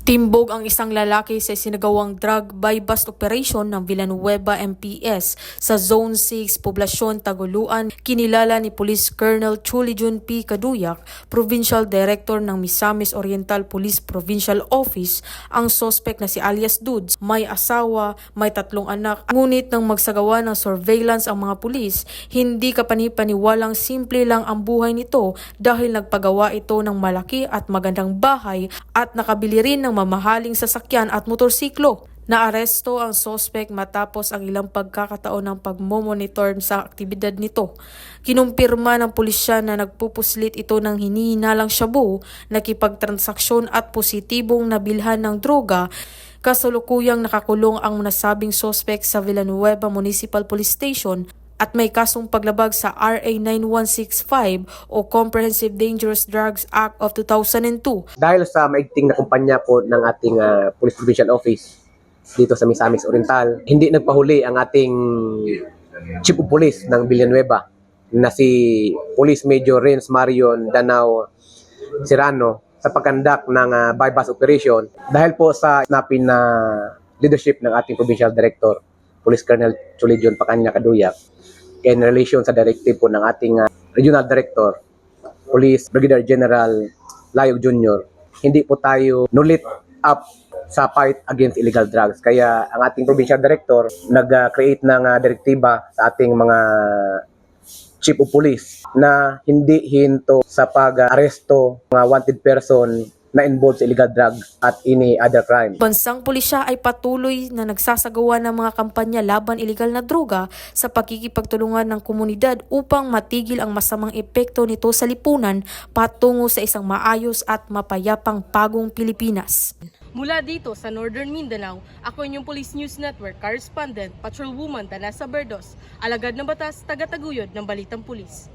Timbog ang isang lalaki sa sinagawang drug buy-bust operation ng Villanueva MPS sa Zone 6, Poblasyon Taguluan, kinilala ni Police Colonel Chulijun P. Kaduyak, Provincial Director ng Misamis Oriental Police Provincial Office, ang sospek na si alias Dudes. May asawa, may tatlong anak, ngunit nang magsagawa ng surveillance ang mga pulis, hindi kapanipaniwalang simple lang ang buhay nito dahil nagpagawa ito ng malaki at magandang bahay at nakabili rin ng mamahaling sasakyan at motorsiklo. Naaresto ang sospek matapos ang ilang pagkakataon ng pagmomonitor sa aktibidad nito. Kinumpirma ng pulisya na nagpupuslit ito ng hinihinalang shabu, nakipagtransaksyon at positibong nabilhan ng droga Kasalukuyang nakakulong ang nasabing sospek sa Villanueva Municipal Police Station at may kasong paglabag sa RA 9165 o Comprehensive Dangerous Drugs Act of 2002. dahil sa maigting na kumpanya po ng ating ah, Police Provincial Office dito sa Misamis Oriental, hindi nagpahuli ang ating Chief of Police ng Villanueva na si Police Major Renz Marion Danao Serrano sa pagkandak ng uh, bypass operation dahil po sa napin na leadership ng ating Provincial Director Police Colonel Chulijon Pacanya Kaduyak in relation sa directive po ng ating ah, Regional Director Police Brigadier General Layog Jr., hindi po tayo nulit up sa fight against illegal drugs. Kaya ang ating provincial director nag-create ng uh, direktiba sa ating mga chief of police na hindi hinto sa pag-aresto mga wanted person na involved sa illegal drugs at any other crime. Bansang pulisya ay patuloy na nagsasagawa ng mga kampanya laban ilegal na droga sa pagkikipagtulungan ng komunidad upang matigil ang masamang epekto nito sa lipunan patungo sa isang maayos at mapayapang bagong Pilipinas. Mula dito sa Northern Mindanao, ako inyong Police News Network correspondent, patrolwoman Danasa Berdos, alagad ng batas, taga-taguyod ng Balitang Pulis.